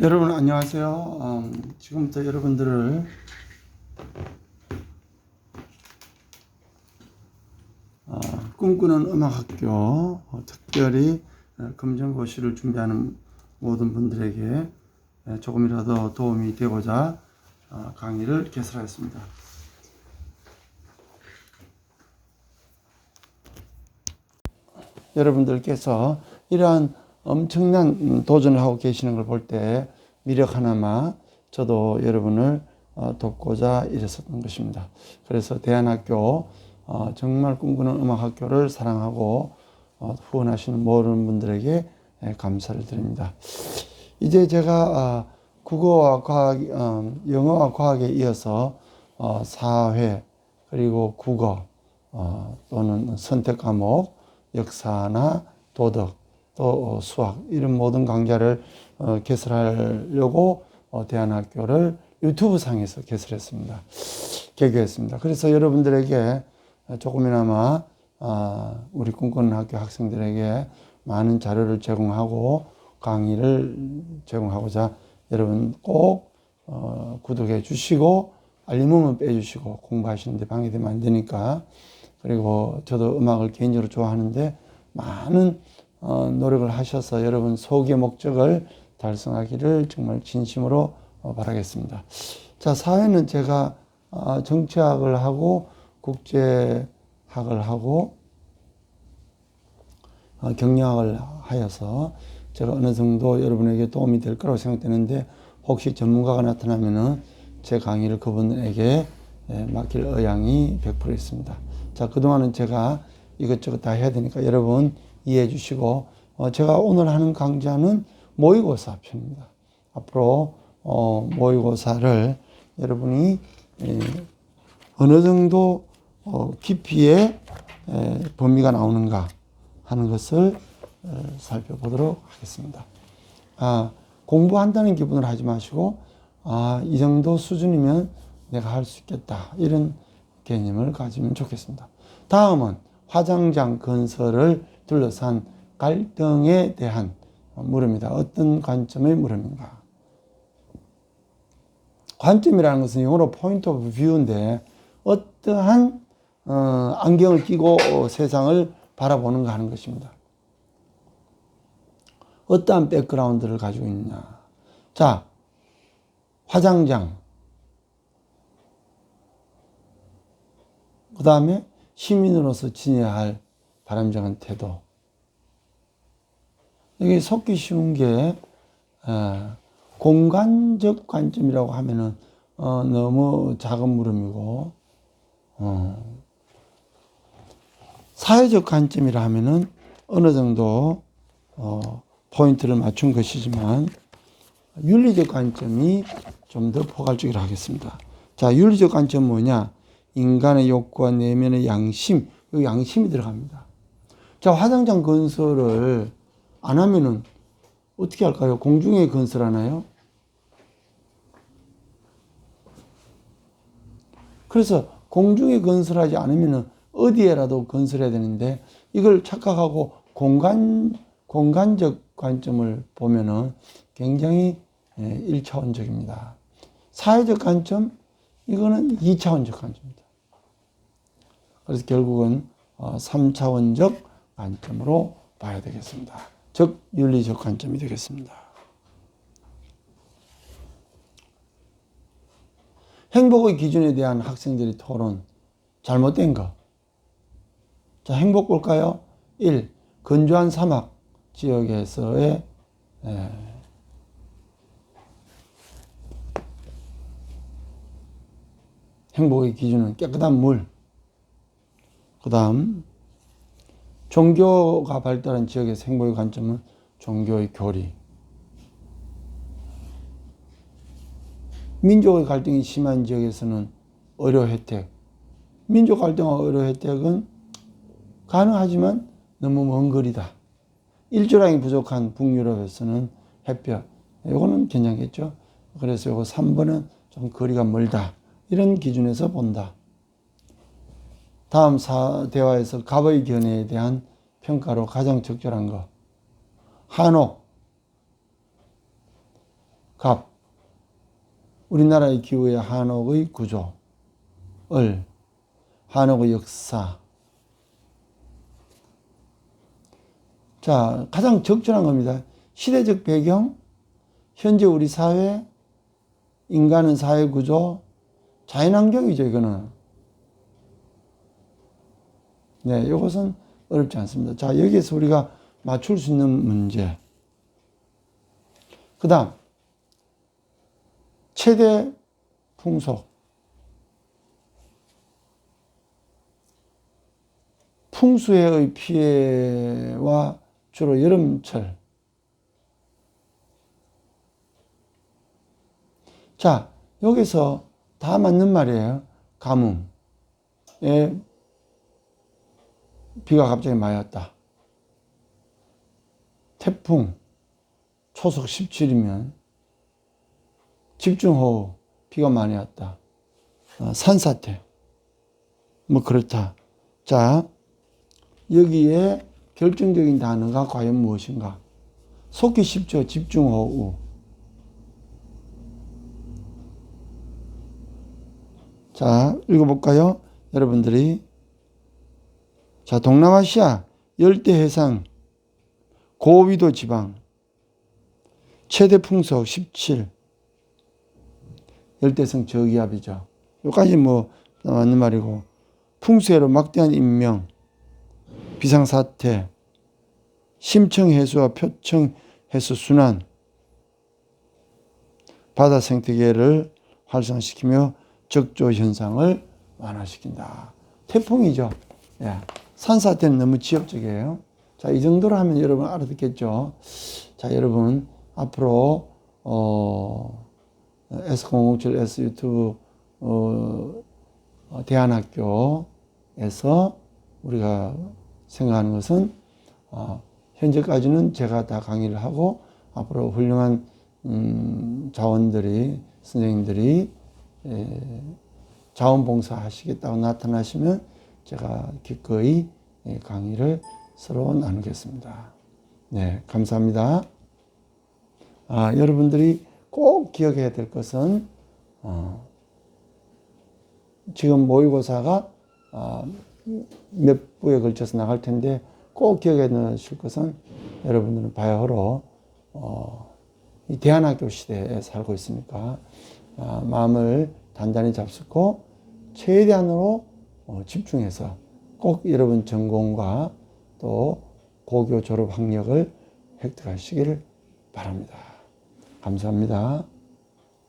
여러분 안녕하세요. 음, 지금부터 여러분들을 어, 꿈꾸는 음악학교 어, 특별히 어, 검정고시를 준비하는 모든 분들에게 에, 조금이라도 도움이 되고자 어, 강의를 개설하였습니다. 여러분들께서 이러한 엄청난 음, 도전을 하고 계시는 걸 볼 때 미력 하나마 저도 여러분을 어, 돕고자 일했었던 것입니다. 그래서 대안학교 어, 정말 꿈꾸는 음악학교를 사랑하고 어, 후원하시는 모든 분들에게 예, 감사를 드립니다. 이제 제가 국어와 과학, 영어와 과학에 이어서 사회 그리고 국어 또는 선택 과목 역사나 도덕 또 수학 이런 모든 강좌를 어, 개설하려고 어, 대안학교를 유튜브 상에서 개설했습니다. 개교했습니다. 그래서 여러분들에게 조금이나마 아, 우리 꿈꾸는 학교 학생들에게 많은 자료를 제공하고 강의를 제공하고자 여러분 꼭 어, 구독해 주시고 알림음은 빼주시고 공부하시는데 방해되면 안 되니까 그리고 저도 음악을 개인적으로 좋아하는데 많은 어, 노력을 하셔서 여러분 소기의 목적을 달성하기를 정말 진심으로 어, 바라겠습니다. 자, 사회는 제가 어, 정치학을 하고 국제학을 하고 경영학을 하여서 제가 어느 정도 여러분에게 도움이 될 거라고 생각되는데 혹시 전문가가 나타나면은 제 강의를 그분에게 예, 맡길 의향이 100% 있습니다. 자, 그동안은 제가 이것저것 다 해야 되니까 여러분 이해해 주시고, 어, 제가 오늘 하는 강좌는 모의고사 편입니다. 앞으로, 어, 모의고사를 여러분이, 예, 어느 정도, 어, 깊이의 에, 범위가 나오는가 하는 것을 에, 살펴보도록 하겠습니다. 아, 공부한다는 기분을 하지 마시고, 아, 이 정도 수준이면 내가 할 수 있겠다. 이런 개념을 가지면 좋겠습니다. 다음은 화장장 건설을 둘러싼 갈등에 대한 물음이다. 어떤 관점의 물음인가? 관점이라는 것은 영어로 point of view인데 어떠한 어, 안경을 끼고 세상을 바라보는가 하는 것입니다. 어떠한 백그라운드를 가지고 있느냐. 자, 화장장. 그 다음에 시민으로서 지녀야 할 바람직한 태도. 이게 속기 쉬운 게 어, 공간적 관점이라고 하면은 어, 너무 작은 물음이고 어, 사회적 관점이라 하면은 어느 정도 어, 포인트를 맞춘 것이지만 윤리적 관점이 좀 더 포괄적이라 하겠습니다. 자, 윤리적 관점 뭐냐? 인간의 욕구와 내면의 양심, 이 양심이 들어갑니다. 자, 화장장 건설을 안 하면은 어떻게 할까요? 공중에 건설하나요? 그래서 공중에 건설하지 않으면은 어디에라도 건설해야 되는데 이걸 착각하고 공간, 공간적 관점을 보면은 굉장히 1차원적입니다. 예, 사회적 관점, 이거는 2차원적 관점입니다. 그래서 결국은 3차원적 어, 관점으로 봐야 되겠습니다. 즉, 윤리적 관점이 되겠습니다. 행복의 기준에 대한 학생들의 토론, 잘못된 거. 자, 행복 볼까요? 1. 건조한 사막 지역에서의 에, 행복의 기준은 깨끗한 물. 그 다음, 종교가 발달한 지역에서 행복의 관점은 종교의 교리. 민족의 갈등이 심한 지역에서는 의료 혜택. 민족 갈등과 의료 혜택은 가능하지만 너무 먼 거리다. 일조량이 부족한 북유럽에서는 햇볕. 이거는 괜찮겠죠. 그래서 이거 3번은 좀 거리가 멀다. 이런 기준에서 본다. 다음 사, 대화에서 갑의 견해에 대한 평가로 가장 적절한 것. 한옥. 갑. 우리나라의 기후의 한옥의 구조. 을. 한옥의 역사. 자, 가장 적절한 겁니다. 시대적 배경, 현재 우리 사회, 인간은 사회 구조, 자연환경이죠, 이거는. 네, 이것은 어렵지 않습니다. 자, 여기에서 우리가 맞출 수 있는 문제. 그 다음, 최대 풍속. 풍수해의 피해와 주로 여름철. 자, 여기서 다 맞는 말이에요. 가뭄. 에 비가 갑자기 많이 왔다. 태풍. 초속 17이면 집중호우. 비가 많이 왔다. 어, 산사태. 뭐 그렇다. 자, 여기에 결정적인 단어가 과연 무엇인가? 속기 쉽죠. 집중호우. 자, 읽어볼까요? 여러분들이. 자, 동남아시아 열대 해상 고위도 지방 최대 풍속 17 열대성 저기압이죠. 여기까지 뭐 맞는 말이고 풍수해로 막대한 인명 비상사태 심청 해수와 표청 해수 순환 바다 생태계를 활성시키며 적조 현상을 완화시킨다. 태풍이죠. 예. 산사태는 너무 지역적이에요. 자, 이 정도로 하면 여러분 알아듣겠죠. 자, 여러분 앞으로 어, S057 S 유튜브 어, 어, 대안학교에서 우리가 생각하는 것은 어, 현재까지는 제가 다 강의를 하고 앞으로 훌륭한 음, 자원들이 선생님들이 에, 자원봉사 하시겠다고 나타나시면 제가 기꺼이 예, 강의를 서로 나누겠습니다. 네, 감사합니다. 아, 여러분들이 꼭 기억해야 될 것은 어, 지금 모의고사가 어, 몇 부에 걸쳐서 나갈 텐데 꼭 기억해 놓으실 것은 여러분들은 바야흐로 어, 이 대안학교 시대에 살고 있으니까 아, 마음을 단단히 잡수고 최대한으로 어, 집중해서 꼭 여러분 전공과 또 고교 졸업 학력을 획득하시기를 바랍니다. 감사합니다.